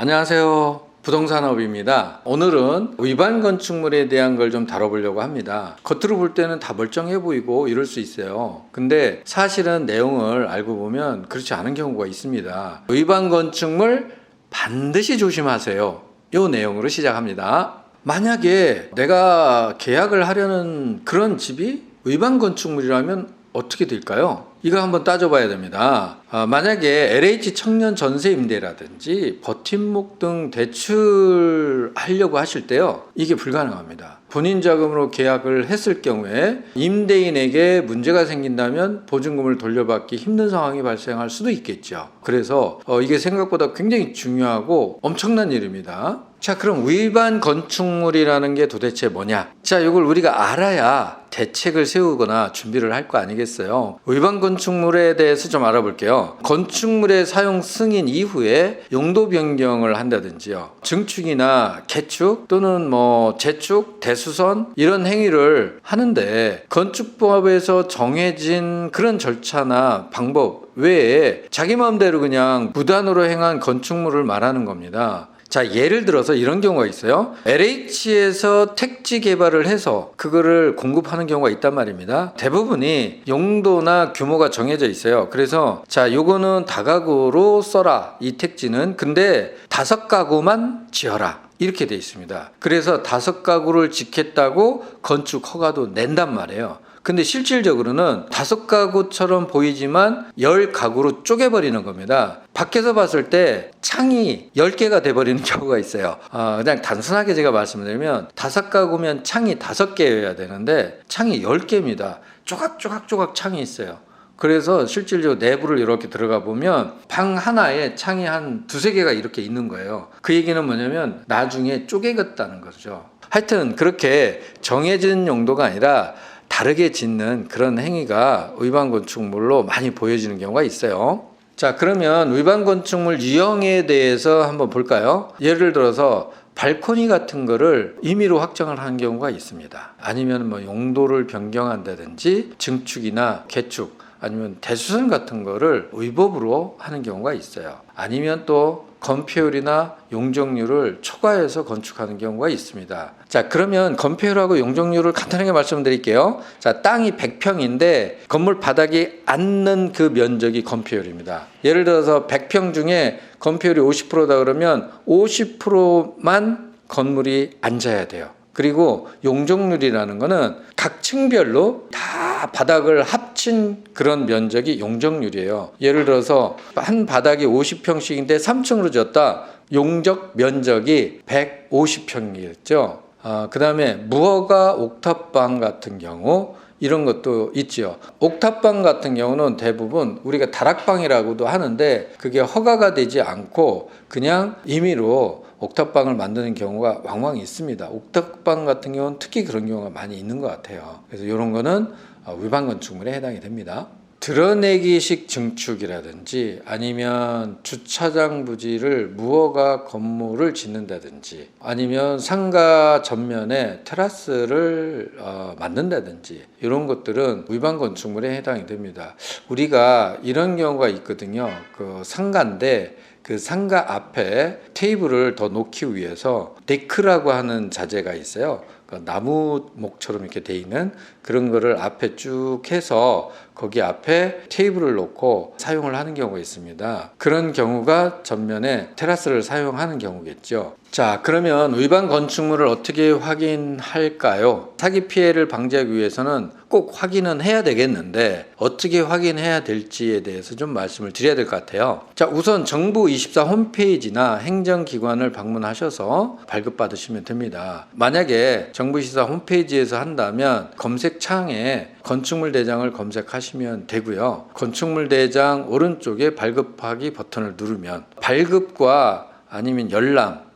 안녕하세요. 부동산업입니다. 오늘은 위반 건축물에 대한 걸 좀 다뤄보려고 합니다. 겉으로 볼 때는 다 멀쩡해 보이고 이럴 수 있어요. 근데 사실은 내용을 알고 보면 그렇지 않은 경우가 있습니다. 위반 건축물 반드시 조심하세요. 이 내용으로 시작합니다. 만약에 내가 계약을 하려는 그런 집이 위반 건축물이라면 어떻게 될까요? 이거 한번 따져봐야 됩니다. 아, 만약에 LH 청년 전세 임대라든지 버팀목 등 대출하려고 하실 때요, 이게 불가능합니다. 본인 자금으로 계약을 했을 경우에 임대인에게 문제가 생긴다면 보증금을 돌려받기 힘든 상황이 발생할 수도 있겠죠. 그래서 어, 이게 생각보다 굉장히 중요하고 엄청난 일입니다. 자, 그럼 위반 건축물이라는 게 도대체 뭐냐? 자, 이걸 우리가 알아야 대책을 세우거나 준비를 할 거 아니겠어요? 위반 건축물에 대해서 좀 알아볼게요. 건축물의 사용 승인 이후에 용도 변경을 한다든지요. 증축이나 개축 또는 뭐 재축, 대 수선 이런 행위를 하는데 건축법에서 정해진 그런 절차나 방법 외에 자기 마음대로 그냥 무단으로 행한 건축물을 말하는 겁니다. 자, 예를 들어서 이런 경우가 있어요. LH에서 택지 개발을 해서 그거를 공급하는 경우가 있단 말입니다. 대부분이 용도나 규모가 정해져 있어요. 그래서 자, 요거는 다가구로 써라. 이 택지는. 근데 다섯 가구만 지어라. 이렇게 돼 있습니다. 그래서 다섯 가구를 짓겠다고 건축 허가도 낸단 말이에요. 근데 실질적으로는 다섯 가구처럼 보이지만 열 가구로 쪼개버리는 겁니다. 밖에서 봤을 때 창이 열 개가 돼버리는 경우가 있어요. 아, 그냥 단순하게 제가 말씀드리면 다섯 가구면 창이 다섯 개여야 되는데 창이 열 개입니다. 조각조각조각 창이 있어요. 그래서 실질적으로 내부를 이렇게 들어가 보면 방 하나에 창이 한 두세 개가 이렇게 있는 거예요. 그 얘기는 뭐냐면 나중에 쪼개겠다는 거죠. 하여튼 그렇게 정해진 용도가 아니라 다르게 짓는 그런 행위가 위반 건축물로 많이 보여지는 경우가 있어요. 자, 그러면 위반 건축물 유형에 대해서 한번 볼까요? 예를 들어서 발코니 같은 거를 임의로 확정을 하는 경우가 있습니다. 아니면 뭐 용도를 변경한다든지 증축이나 개축 아니면 대수선 같은 거를 위법으로 하는 경우가 있어요. 아니면 또 건폐율이나 용적률을 초과해서 건축하는 경우가 있습니다. 자, 그러면 건폐율하고 용적률을 간단하게 말씀드릴게요. 자, 땅이 100평인데 건물 바닥이 앉는 그 면적이 건폐율입니다. 예를 들어서 100평 중에 건폐율이 50%다 그러면 50%만 건물이 앉아야 돼요. 그리고 용적률이라는 거는 각 층별로 다 바닥을 합친 그런 면적이 용적률이에요. 예를 들어서 한 바닥이 50평씩인데 3층으로 졌다. 용적 면적이 150평이겠죠. 아, 그 다음에 무허가 옥탑방 같은 경우 이런 것도 있지요. 옥탑방 같은 경우는 대부분 우리가 다락방이라고도 하는데 그게 허가가 되지 않고 그냥 임의로 옥탑방을 만드는 경우가 왕왕 있습니다. 옥탑방 같은 경우는 특히 그런 경우가 많이 있는 것 같아요. 그래서 이런 거는 어, 위반 건축물에 해당이 됩니다. 드러내기식 증축이라든지 아니면 주차장 부지를 무허가 건물을 짓는다든지 아니면 상가 전면에 테라스를 어, 만든다든지 이런 것들은 위반 건축물에 해당이 됩니다. 우리가 이런 경우가 있거든요. 그 상가인데 그 상가 앞에 테이블을 더 놓기 위해서 데크라고 하는 자재가 있어요. 그 나무 목처럼 이렇게 돼 있는 그런 거를 앞에 쭉 해서 거기 앞에 테이블을 놓고 사용을 하는 경우가 있습니다. 그런 경우가 전면에 테라스를 사용하는 경우겠죠. 자, 그러면 위반 건축물을 어떻게 확인할까요? 사기 피해를 방지하기 위해서는 꼭 확인은 해야 되겠는데 어떻게 확인해야 될지에 대해서 좀 말씀을 드려야 될 것 같아요. 자, 우선 정부 24 홈페이지나 행정기관을 방문하셔서 발급받으시면 됩니다. 만약에 정부 24 홈페이지에서 한다면 검색창에 건축물 대장을 검색하시면 되고요. 건축물 대장 오른쪽에 발급하기 버튼을 누르면 발급과 아니면 열람 어,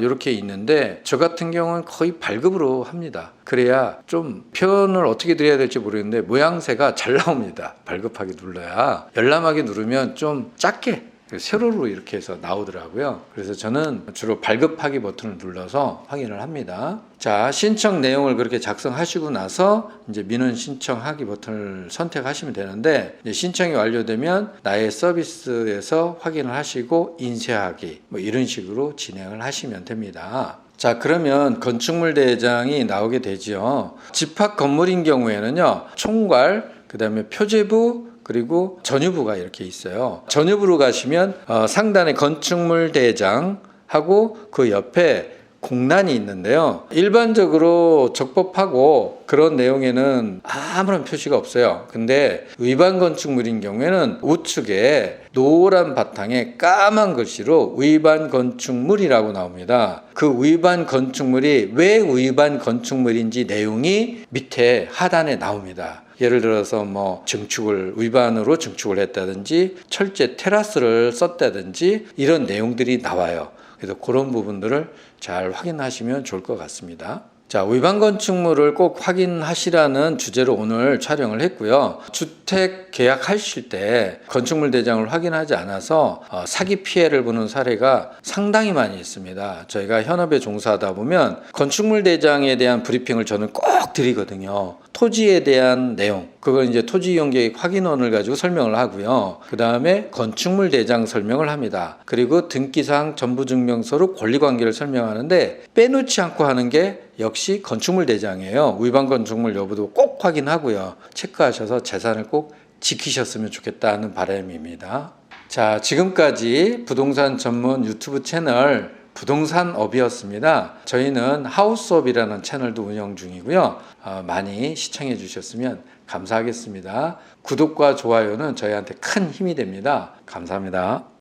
이렇게 있는데 저 같은 경우는 거의 발급으로 합니다. 그래야 좀 표현을 어떻게 드려야 될지 모르겠는데 모양새가 잘 나옵니다. 발급하기 눌러야 열람하기 누르면 좀 작게 세로로 이렇게 해서 나오더라고요. 그래서 저는 주로 발급하기 버튼을 눌러서 확인을 합니다. 자, 신청 내용을 그렇게 작성하시고 나서 이제 민원 신청하기 버튼을 선택하시면 되는데 신청이 완료되면 나의 서비스에서 확인을 하시고 인쇄하기 뭐 이런 식으로 진행을 하시면 됩니다. 자, 그러면 건축물 대장이 나오게 되지요. 집합 건물인 경우에는요, 총괄, 그 다음에 표제부, 그리고 전유부가 이렇게 있어요. 전유부로 가시면 어, 상단에 건축물 대장 하고 그 옆에 공란이 있는데요. 일반적으로 적법하고 그런 내용에는 아무런 표시가 없어요. 근데 위반 건축물인 경우에는 우측에 노란 바탕에 까만 글씨로 위반 건축물이라고 나옵니다. 그 위반 건축물이 왜 위반 건축물인지 내용이 밑에 하단에 나옵니다. 예를 들어서 뭐 증축을 위반으로 증축을 했다든지 철제 테라스를 썼다든지 이런 내용들이 나와요. 그래서 그런 부분들을 잘 확인하시면 좋을 것 같습니다. 자, 위반 건축물을 꼭 확인하시라는 주제로 오늘 촬영을 했고요. 주택 계약하실 때 건축물 대장을 확인하지 않아서 어, 사기 피해를 보는 사례가 상당히 많이 있습니다. 저희가 현업에 종사하다 보면 건축물 대장에 대한 브리핑을 저는 꼭 드리거든요. 토지에 대한 내용, 그걸 이제 토지 이용 계획 확인원을 가지고 설명을 하고요. 그 다음에 건축물 대장 설명을 합니다. 그리고 등기사항 전부 증명서로 권리관계를 설명하는데 빼놓지 않고 하는 게 역시 건축물 대장이에요. 위반 건축물 여부도 꼭 확인하고요. 체크하셔서 재산을 꼭 지키셨으면 좋겠다는 바람입니다. 자, 지금까지 부동산 전문 유튜브 채널 부동산업이었습니다. 저희는 하우스업이라는 채널도 운영 중이고요. 어, 많이 시청해 주셨으면 감사하겠습니다. 구독과 좋아요는 저희한테 큰 힘이 됩니다. 감사합니다.